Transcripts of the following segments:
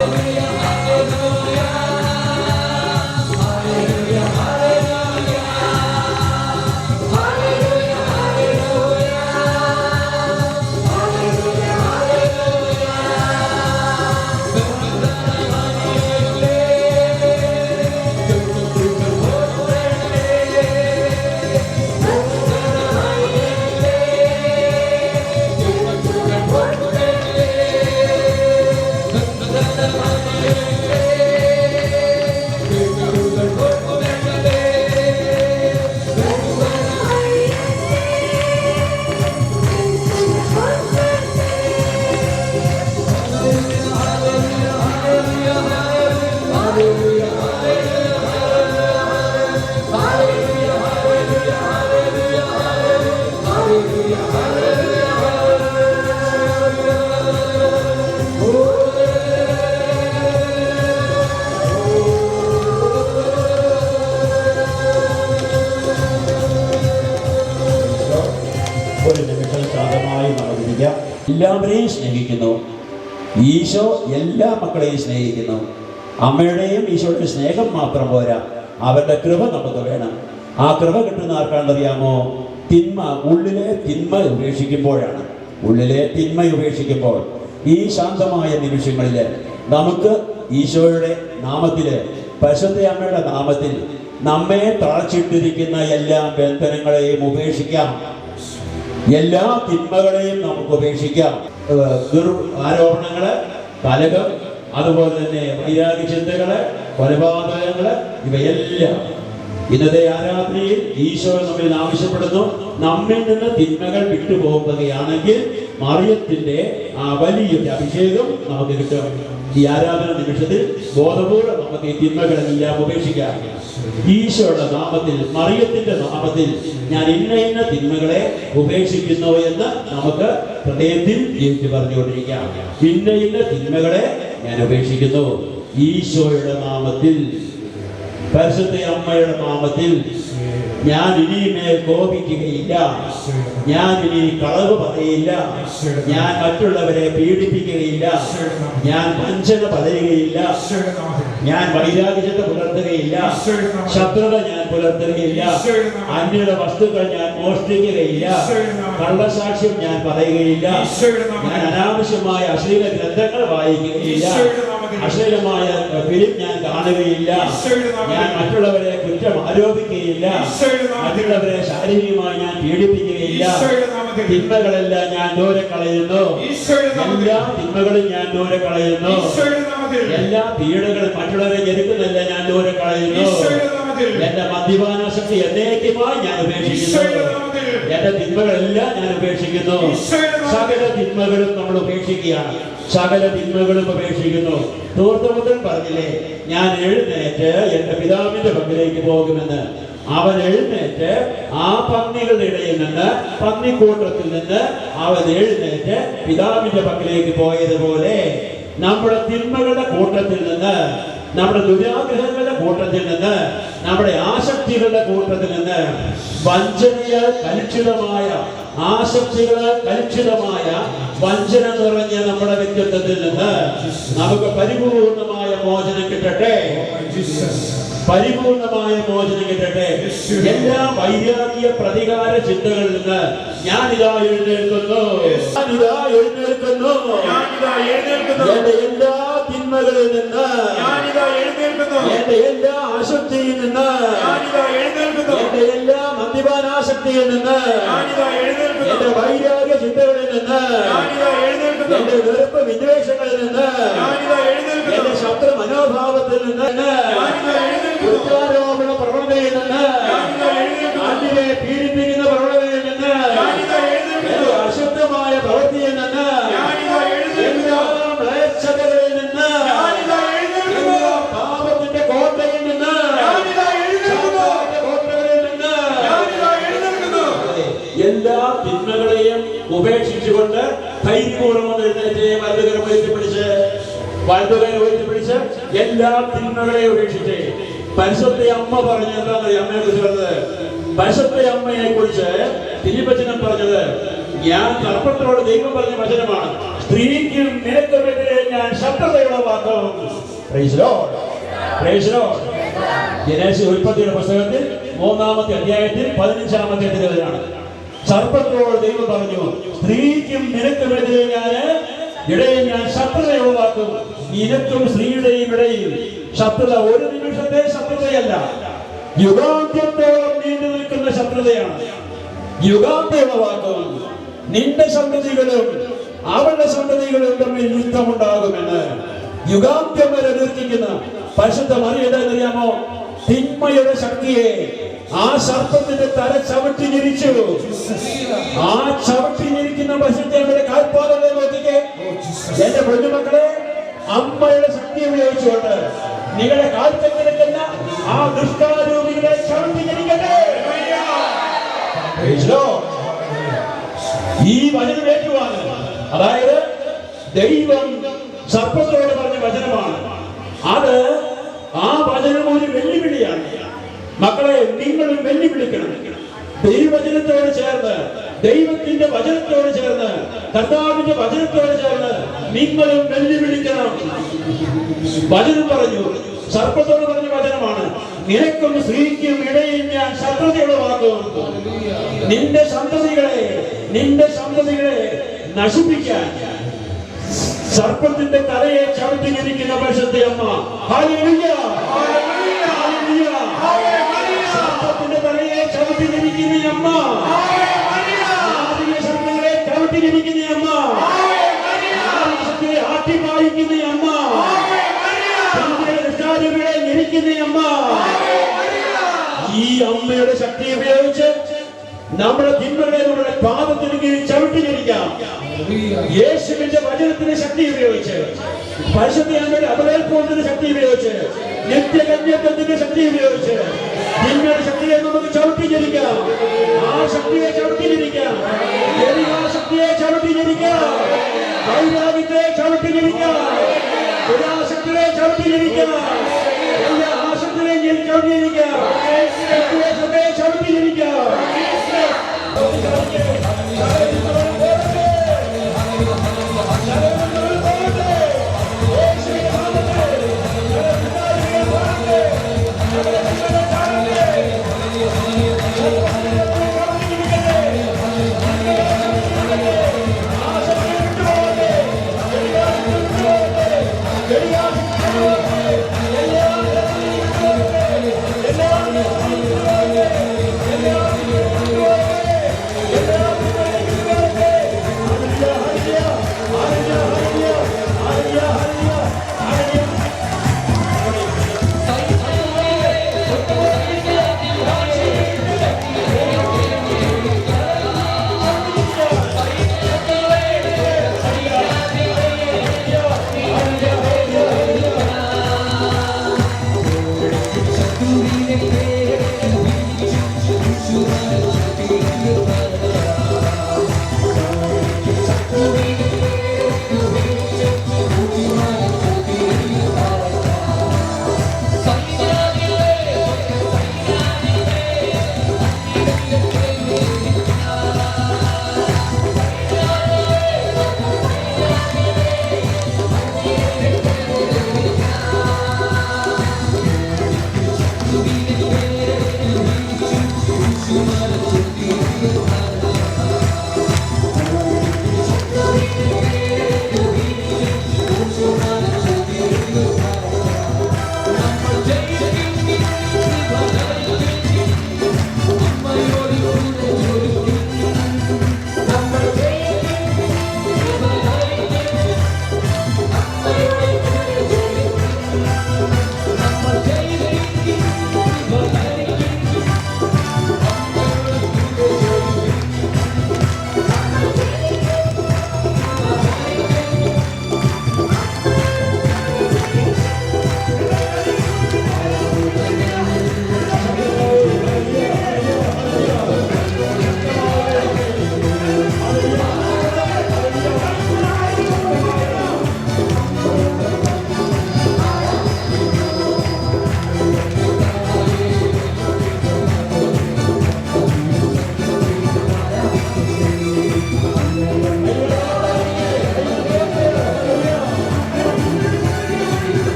ഒരു എല്ലാവരെയും സ്നേഹിക്കുന്നു. ഈശോ എല്ലാ മക്കളെയും സ്നേഹിക്കുന്നു. അമ്മയുടെയും ഈശോയുടെ സ്നേഹം മാത്രം പോരാ. അവരുടെ കൃപ നമുക്ക് വേണം. ആ കൃപ കിട്ടുന്ന ആർക്കാണെന്നറിയാമോ? തിന്മ ഉള്ളിലെ തിന്മ ഉപേക്ഷിക്കുമ്പോഴാണ്. ഉള്ളിലെ തിന്മ ഉപേക്ഷിക്കുമ്പോൾ ഈ ശാന്തമായ നിമിഷങ്ങളിൽ നമുക്ക് ഈശോയുടെ നാമത്തിൽ പശുദ്ധ അമ്മയുടെ നാമത്തിൽ നമ്മെ തളച്ചിട്ടിരിക്കുന്ന എല്ലാ ബന്ധനങ്ങളെയും ഉപേക്ഷിക്കാം. എല്ലാ തിന്മകളെയും നമുക്ക് ഉപേക്ഷിക്കാം. ദുർ ആരോപണങ്ങൾ കലകം അതുപോലെ തന്നെ വൈരാഗ്യ ചിന്തകൾ കൊലപാതകങ്ങൾ ഇവയെല്ലാം ഇന്നത്തെ ആരാധനയിൽ ഈശോ നമ്മിൽ ആവശ്യപ്പെടുന്നു. നമ്മിൽ നിന്ന് തിന്മകൾ വിട്ടുപോകുകയാണെങ്കിൽ മറിയത്തിന്റെ ആ വലിയൊരു അഭിഷേകം നമുക്ക് കിട്ടും. ഈ ആരാധന നിമിഷത്തിൽ ബോധപൂർവം നമുക്ക് ഈ തിന്മകളെല്ലാം ഉപേക്ഷിക്കാം. ഈശോയുടെ നാമത്തിൽ മറിയത്തിന്റെ നാമത്തിൽ ഞാൻ ഇന്ന ഇന്ന തിന്മകളെ ഉപേക്ഷിക്കുന്നു എന്ന് നമുക്ക് ഹൃദയത്തിൽ ജീവിച്ചു പറഞ്ഞുകൊണ്ടിരിക്കാം ഇന്ന ഇന്ന തിന്മകളെ ഞാൻ ഉപേക്ഷിക്കുന്നു ഈശോയുടെ നാമത്തിൽ പരിശുദ്ധ അമ്മയുടെ നാമത്തിൽ ഞാൻ ഇനിയുമേ കോപിക്കുകയില്ല. ഞാൻ ഇനി കളവ് പറയില്ല ഞാൻ മറ്റുള്ളവരെ പീഡിപ്പിക്കുകയില്ല. ഞാൻ വഞ്ചന പറയുകയില്ല. ഞാൻ വൈരാഗ്യത പുലർത്തുകയില്ല. ശത്രുത ഞാൻ പുലർത്തുകയില്ല. അന്യരുടെ വസ്തുക്കൾ ഞാൻ മോഷ്ടിക്കുകയില്ല. കള്ളസാക്ഷ്യം ഞാൻ പറയുകയില്ല. ഞാൻ അനാവശ്യമായ അശ്ലീല ഗ്രന്ഥങ്ങൾ വായിക്കുകയില്ല. അശ്ലീലമായ ഫിലിം ഞാൻ കാണുകയില്ല. ഞാൻ മറ്റുള്ളവരെ കുറ്റം ആരോപിക്കുകയില്ല. മറ്റുള്ളവരെ ശാരീരികമായി ഞാൻ പീഡിപ്പിക്കുകയില്ല. തിന്മകളെല്ലാം ഞാൻ ദൂരെ കളയുന്നു. എല്ലാ തിന്മകളും ഞാൻ ദൂരെ കളയുന്നു. എല്ലാ പീഡകളും മറ്റുള്ളവരെ ഞെരുക്കുന്നല്ല ഞാൻ ദൂരെ കളയുന്നു. എന്റെ മദ്യപാന ശക്തി എന്നേക്കുമായി ഞാൻ ഉപേക്ഷിക്കുന്നു. എന്റെ തിന്മകളെല്ലാം ഞാൻ ഉപേക്ഷിക്കുന്നു. സകല തിന്മകളും നമ്മൾ ഉപേക്ഷിക്കുകയാണ്. സകല തിന്മകളും ഉപേക്ഷിക്കുന്നു. തൂർത്തമുദ്രൻ പറഞ്ഞില്ലേ ഞാൻ എഴുന്നേറ്റ് എന്റെ പിതാവിന്റെ പങ്കിലേക്ക് പോകുമെന്ന്. അവൻ എഴുന്നേറ്റ് ആ പന്നികളുടെ ഇടയിൽ നിന്ന് പന്നിക്കൂട്ടത്തിൽ നിന്ന് അവൻ എഴുന്നേറ്റ് പിതാവിന്റെ പക്കിലേക്ക് പോയതുപോലെ നമ്മുടെ തിന്മകളുടെ കൂട്ടത്തിൽ നിന്ന് നമ്മുടെ ദുരാഗ്രഹങ്ങളുടെ കൂട്ടത്തിൽ നിന്ന് നമ്മുടെ ആസക്തികളുടെ കൂട്ടത്തിൽ നിന്ന് വഞ്ചനയാൽ കലുഷിതമായ ആസക്തികളാൽ കലുഷിതമായ വഞ്ചന നിറഞ്ഞ നമ്മുടെ വ്യക്തിത്വത്തിൽ നിന്ന് നമുക്ക് പരിപൂർണമായ മോചനം കിട്ടട്ടെ. പരിപൂർണമായ മോചനം കിട്ടട്ടെ. എല്ലാ വൈരാഗ്യ പ്രതികാര ചിന്തകളിൽ നിന്ന് ഞാനിതാ എഴുന്നേൽക്കുന്നു. ഞാനിതാ എഴുന്നേൽക്കുന്നു. എന്റെ എല്ലാ തിന്മകളിൽ നിന്ന്. എന്റെ എല്ലാ ആശക്തിയിൽ നിന്ന്. എന്റെ എല്ലാ മദ്യപാനാശക്തിയിൽ നിന്ന്. എന്റെ വൈരാഗ്യ ചിന്തകളിൽ നിന്ന്. എന്റെ വെറുപ്പ് വിദ്വേഷങ്ങളിൽ നിന്ന്. എന്റെ ശത്രു മനോഭാവത്തിൽ നിന്ന്. പ്രവണതയിൽ നിന്ന്. അന്യരെ പീഡിപ്പിക്കുന്ന പ്രവണതയിൽ എല്ലാ തിന്മകളെയും ഉപേക്ഷിച്ച് പരിശുദ്ധ അമ്മ പറഞ്ഞ എന്താണ് അമ്മയെ കുറിച്ച് പറഞ്ഞത്. അമ്മയെ കുറിച്ച് തിരുവചനം പറഞ്ഞത് ഞാൻ കർപ്പത്തോട് ദൈവം പറഞ്ഞ വചനമാണ്. സ്ത്രീക്കും നിനക്കുമെതിരെ ഞാൻ. ജനേശ ഉൽപ്പത്തിയുടെ പുസ്തകത്തിൽ മൂന്നാമത്തെ അധ്യായത്തിൽ പതിനഞ്ചാമത്തെ തിരുവതിനാണ് സർപ്പത്തോട് ദൈവം പറഞ്ഞു സ്ത്രീക്കും നിനക്കുമെതിരെ ഞാൻ ഇടയിൽ ഞാൻ ശത്രുത ഉളവാക്കും നിനക്കും സ്ത്രീയുടെയും ഇടയിൽ ശത്രുത ഒരു നിമിഷത്തെ ശത്രുതയല്ല. യുഗാന്ത്യത്തോളം നീണ്ടു നിൽക്കുന്ന ശത്രുതയാണ്. യുഗാന്ത്യമാക്കും നിന്റെ സന്തതികളും അവരുടെ സന്തതികളും തമ്മിൽ യുദ്ധമുണ്ടാകുമെന്ന് യുഗാന്ത്യം വരെ നിർത്തിക്കുന്ന പരിശുദ്ധ അറിയാമോ തിന്മയുടെ ശക്തിയെ ആ സർപ്പത്തിന്റെ തല ചവിട്ടി ഞെരിച്ചു. ആ ചവിട്ടി ഞെരിക്കുന്ന പരിശുദ്ധയുടെ കാൽപാദങ്ങളെ നോക്കിക്കേ. എന്റെ പൊന്നുമക്കളെ അമ്മയുടെ ശക്തി ഉപയോഗിച്ചുകൊണ്ട് നിങ്ങളുടെ കാൽക്കൽ കിടക്കുന്ന ആ ദുഷ്ടാരൂപികളെ ചവിട്ടി ഞെരിക്കട്ടെ. ഈ വചനം ഏറ്റുവാണ് അതായത് ദൈവം സർപ്പത്തോട് പറഞ്ഞ വചനമാണ്. അത് ആ വചനം ഒരു വെല്ലുവിളിയാണ്. മക്കളെ നിങ്ങളും വെല്ലുവിളിക്കണം. ദൈവവചനത്തോട് ചേർന്ന് ദൈവത്തിന്റെ വചനത്തോട് ചേർന്ന് കർത്താവിന്റെ വചനത്തോട് ചേർന്ന് നിങ്ങളും വെല്ലുവിളിക്കണം. വചനം പറഞ്ഞു. സർപ്പത്തോട് പറഞ്ഞ വചനമാണ്. നിനക്കും സ്ത്രീക്കും ഇടയിൽ ഞാൻ ശത്രുതയുളവാക്കും. നിന്റെ സന്തതികളെ നിന്റെ സന്തതികളെ നശിപ്പിക്കാൻ. സർപ്പത്തിന്റെ തലയെ ചവിട്ടി ജനിക്കുന്ന പരിശുദ്ധ അമ്മ. ഹാലിയ ഹല്ലേലൂയ! സർപ്പത്തിന്റെ തലയെ ചവിട്ടി ജനിക്കുന്ന അമ്മ. സർപ്പങ്ങളെ ചവിട്ടി ജനിക്കുന്ന അമ്മ. ആട്ടിപ്പായിക്കുന്ന അമ്മ. ദുഷ്ടാരൂപികളെ ഞെരിക്കുന്ന അമ്മ. ഈ അമ്മയുടെ ശക്തി ഉപയോഗിച്ച് നമ്മുടെ തിന്മകളെ നമ്മുടെ പാദത്തിന് കീഴിൽ ചവിട്ടി ജനിക്കാം യേശുവിന്റെ വചനത്തിന്റെ ശക്തി ഉപയോഗിച്ച് പരിശുദ്ധയുടെ അപകൽപ്പത്തിന്റെ ശക്തി ഉപയോഗിച്ച് നിത്യകന്യത്വത്തിന്റെ ചവിട്ടി ലഭിക്കണം എല്ലാ ആശുപത്രിയിലും ചവിട്ടി ലഭിക്കണം സഭയെ ചവിട്ടി ലഭിക്കണം Thank you.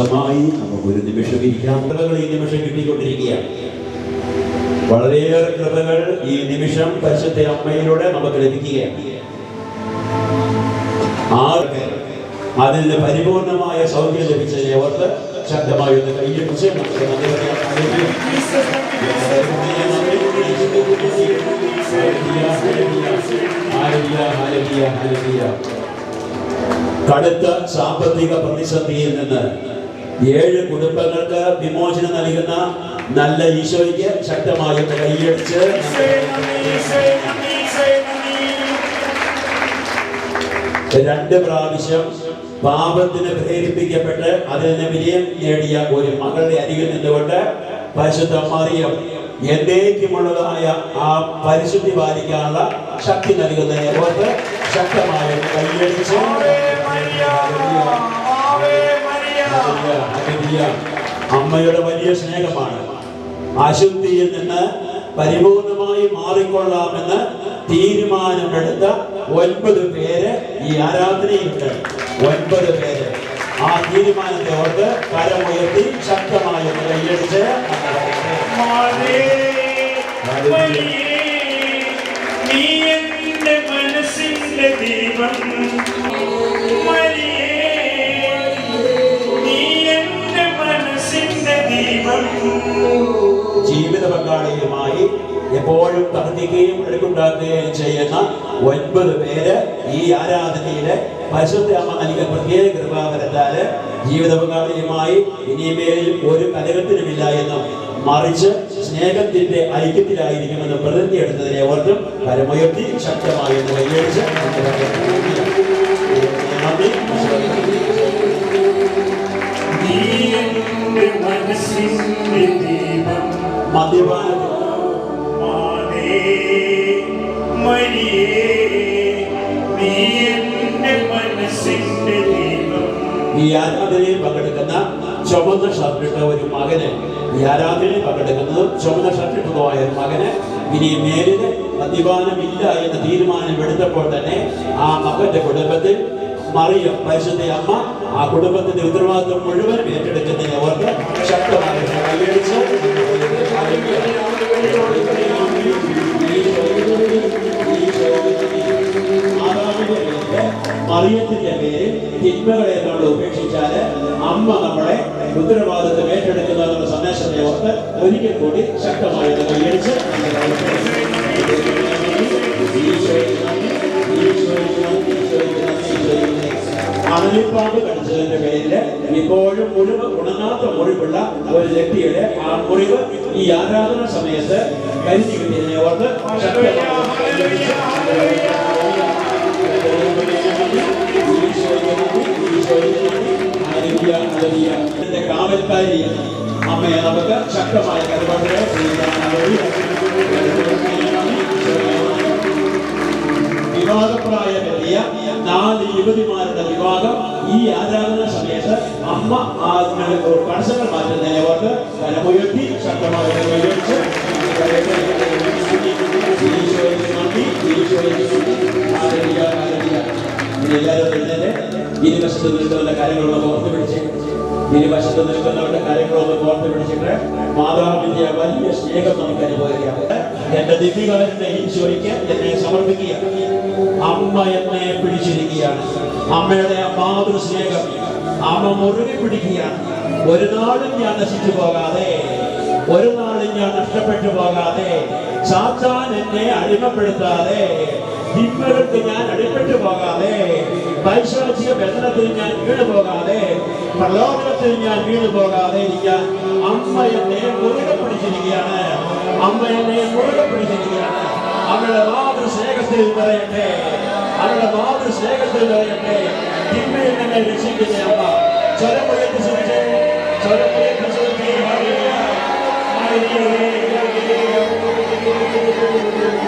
ശാന്തമായി നമുക്ക് ഒരു നിമിഷം ഇരിക്കാം. കൃപകൾ ഈ നിമിഷം കിട്ടിക്കൊണ്ടിരിക്കുകയാണ്. വളരെയേറെ കൃപകൾ ഈ നിമിഷം പരിശുദ്ധ അമ്മയിലൂടെ നമുക്ക് ലഭിക്കുകയാണ്. ആർക്ക് അതിൽ പരിപൂർണമായ സൗഖ്യം ലഭിച്ചതിനെ ഓർത്ത് ശക്തമായി ഒന്ന് ഹല്ലേലൂയ, ഹല്ലേലൂയ. കടുത്ത സാമ്പത്തിക പ്രതിസന്ധിയിൽ നിന്ന് ഏഴ് കുടുംബങ്ങൾക്ക് വിമോചനം നൽകുന്ന നല്ല ഈശോയ്ക്ക് ശക്തമായി കൈയടിച്ച് രണ്ട് പ്രാവശ്യം പാപത്തിന് പ്രേരിപ്പിക്കപ്പെട്ട് അതിൽ നിന്ന് വിജയം നേടിയ ഒരു മകളുടെ അരികിൽ നിന്നുകൊണ്ട് പരിശുദ്ധ മറിയം എന്നേക്കുമുള്ളതായ ആ പരിശുദ്ധി പാലിക്കാനുള്ള ശക്തി നൽകുന്നതിനെ ഓർത്ത് ശക്തമായ കൈയടിച്ച്. അമ്മയുടെ വലിയ സ്നേഹമാണ്. അശുദ്ധിയിൽ നിന്ന് പരിപൂർണമായി മാറിക്കൊള്ളാമെന്ന് തീരുമാനമെടുത്ത ഒൻപത് പേര് ഈ ആരാധനയിലുണ്ട്. ഒൻപത് പേര്. ആ തീരുമാനത്തെ ഓർത്ത് കരമുയർത്തി ശക്തമായ കൈയടിച്ച് നീ എന്റെ മനസ്സിന്റെ ദീപം മരിയേ, ജീവിത പങ്കാളിയുമായി എപ്പോഴും തർക്കിക്കുകയും എടുക്കുണ്ടാക്കുകയും ചെയ്യുന്ന ഒൻപത് പേര് ഈ ആരാധനയിലെ പരിശുദ്ധ അമ്മ നൽകിയ പ്രത്യേക കൃപാകരത്താൽ ജീവിത പങ്കാളിയുമായി ഇനിമേലും ഒരു കലകത്തിനുമില്ല എന്നും മറിച്ച് സ്നേഹത്തിന്റെ ഐക്യത്തിലായിരിക്കുമെന്ന് പ്രതിനിധി എടുത്തതിനെ ഓർത്തും പരമയുക്തി ശക്തമായി എന്ന് പരിഗണിച്ച് മനസ്സിന്റെ മദ്യപാനം ഈ ആരാധനയിൽ പങ്കെടുക്കുന്ന ചുമന്ന ഷർട്ടിട്ട ഒരു മകന് ഈ ആരാധനയിൽ പങ്കെടുക്കുന്നത് ചുമന്ന ഷർട്ടിട്ടതുമായ ഒരു മകന് ഇനി മേലിന് മദ്യപാനമില്ല എന്ന തീരുമാനമെടുത്തപ്പോൾ തന്നെ ആ മകന്റെ കുടുംബത്തിൽ മറിയം പരിശുദ്ധ അമ്മ ആ കുടുംബത്തിന്റെ ഉത്തരവാദിത്വം മുഴുവൻ ഏറ്റെടുക്കുന്നതിന് അവർക്ക് ശക്തമായി കൈയടിച്ച് മറിയത്തിന്റെ പേര് തിന്മകളെ നമ്മൾ ഉപേക്ഷിച്ചാൽ അമ്മ നമ്മളെ ഉത്തരവാദിത്വം ഏറ്റെടുക്കുന്ന എന്നുള്ള സന്ദേശത്തെ ഓർത്ത് ഒരിക്കൽ കൂടി ശക്തമായി ഒന്ന് കൈയടിച്ച് അണലിപ്പാമ്പ് കടിച്ചതിന്റെ പേരിൽ ഇപ്പോഴും മുറിവ് ഉണങ്ങാത്ത മുറിവുള്ള ഒരു വ്യക്തിയുടെ ആ മുറിവ് ഈ ആരാധന സമയത്ത് കരിച്ചു കിട്ടിയതിനെ ഓർത്ത് കാവൽക്കാരി അമ്മയെ നമുക്ക് ശക്തമായ കരുപാടുകളെ വിവാഹപ്രായമെത്തിയ നാല് യുവതിമാരുടെ വിവാഹം ഈ ആരാധന സമയത്ത് അമ്മ അതിന് കടസങ്ങൾ മാറ്റുന്നതിനെ നിലപാട് കരമുയർത്തി ശക്തമായി. ഇനി എല്ലാവരും ഇരുവശത്ത് നിൽക്കുന്ന കാര്യങ്ങളൊന്ന് ഓർത്ത് പിടിച്ച് ഇരുവശത്ത് നിൽക്കുന്നവരുടെ കാര്യങ്ങളൊന്ന് ഓർത്ത് പിടിച്ചിട്ട് മാതാവിന്റെ വലിയ സ്നേഹം നമുക്ക് അനുഭവിക്കാം. എന്റെ ദിവ്യകാരന്റെ ഈശോയ്ക്ക് എന്നെ സമർപ്പിക്കുക. അമ്മ എന്നെ പിടിച്ചിരിക്കുകയാണ്. അമ്മയുടെ ആ മാതൃ സ്നേഹം അമ്മ മുറുകെ പിടിക്കുകയാണ്. ഒരു നാളും ഞാൻ നശിച്ചു പോകാതെ ഒരു നാളും ഞാൻ നഷ്ടപ്പെട്ടു പോകാതെ സാത്താൻ എന്നെ അടിമപ്പെടുത്താതെ ഞാൻ അടിപ്പെട്ടു പോകാതെ പൈശാചിക ബന്ധനത്തിൽ ഞാൻ വീണു പോകാതെ പ്രലോഭനത്തിൽ ഞാൻ വീണു പോകാതെ ഇരിക്കാൻ അമ്മ എന്നെ മുറുകെ പിടിച്ചിരിക്കുകയാണ്. അമ്മ എന്നെ മുറുകെ പിടിച്ചിരിക്കുകയാണ്. അവളുടെ മാതൃ സ്നേഹത്തിൽ നിറയട്ടെ. അവളുടെ മാതൃ സ്നേഹത്തിൽ നിറയട്ടെ. തിന്മയിൽ തന്നെ രക്ഷിക്കുന്ന അമ്മ. സ്വരമുയർത്തി ശ്രമിച്ചേ സ്വരമുയർത്തി ശ്രമിച്ചേ ഹല്ലേലൂയ. സ്വരമുയർത്തി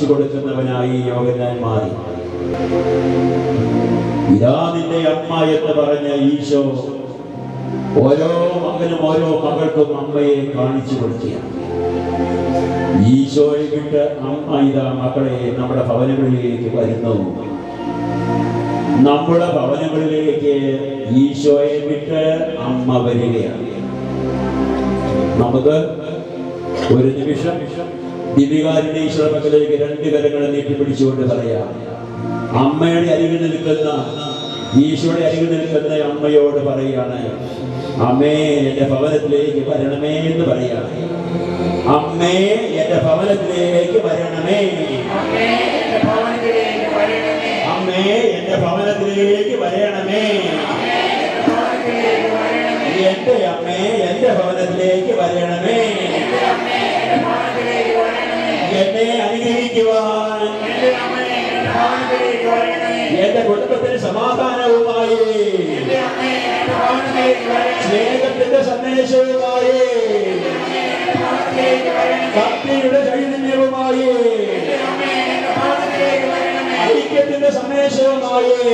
സാധിച്ചു കൊടുക്കുന്നവനായി യോഗനാൻ മാറി. ഇതാ നിന്റെ അമ്മ എന്ന് പറഞ്ഞ ഈശോ ഓരോ മകനും ഓരോ മകൾക്കും അമ്മയെ കാണിച്ചു കൊടുക്കുകയാണ്. ഈശോയെ വിട്ട് അമ്മ ഇതാ മക്കളെ നമ്മുടെ ഭവനങ്ങളിലേക്ക് വരുന്നു. നമ്മുടെ ഭവനങ്ങളിലേക്ക് ഈശോയെ വിട്ട് അമ്മ വരികയാണ്. നമുക്ക് ഒരു നിമിഷം ദിവികാരുടെ ഈശ്വര മക്കളിലേക്ക് രണ്ട് കരങ്ങളെ നീട്ടിപ്പിടിച്ചുകൊണ്ട് പറയാം അമ്മയുടെ അരികിൽ നിൽക്കുന്ന ഈശോയുടെ അരികിൽ നിൽക്കുന്ന അമ്മയോട് പറയാണ് അമ്മേ എന്റെ ഭവനത്തിലേക്ക് വരണമേ എന്ന് പറയാണ് അമ്മേ എന്റെ ഭവനത്തിലേക്ക് വരണമേ അമ്മേ എന്റെ ഭവനത്തിലേക്ക് വരണമേ എന്റെ അമ്മേ എന്റെ ഭവനത്തിലേക്ക് വരണമേ എന്നെ അനുഗ്രഹിക്കുവാൻ. എന്റെ കുടുംബത്തിന് സമാധാനവുമായി. സ്നേഹത്തിന്റെ സന്ദേശവുമായി. ഭക്തിയുടെ ചൈതന്യവുമായി. ഐക്യത്തിന്റെ സന്ദേശവുമായി.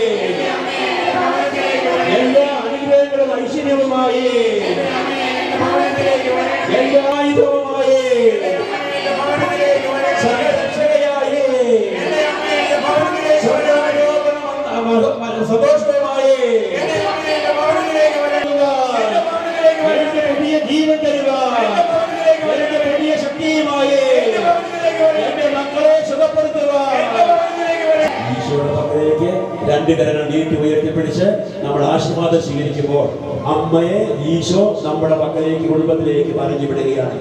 എല്ലാ അനുഗ്രഹങ്ങളും ഐശ്വര്യവുമായി എല്ലാ ആയുധവുമായി സന്തോഷവുമായി പുതിയ ജീവൻ തരിക പുതിയ ശക്തിയുമായി എന്റെ മക്കളെ സുഖപ്പെടുത്തുക ഈശോയുടെ പക്കലേക്ക് രണ്ട് കരങ്ങൾ നീട്ടി ഉയർത്തിപ്പിടിച്ച് നമ്മൾ ആശീർവാദം സ്വീകരിക്കുമ്പോൾ അമ്മയെ ഈശോ നമ്മുടെ പക്കലേക്ക് കുടുംബത്തിലേക്ക് പറഞ്ഞു വിടുകയാണ്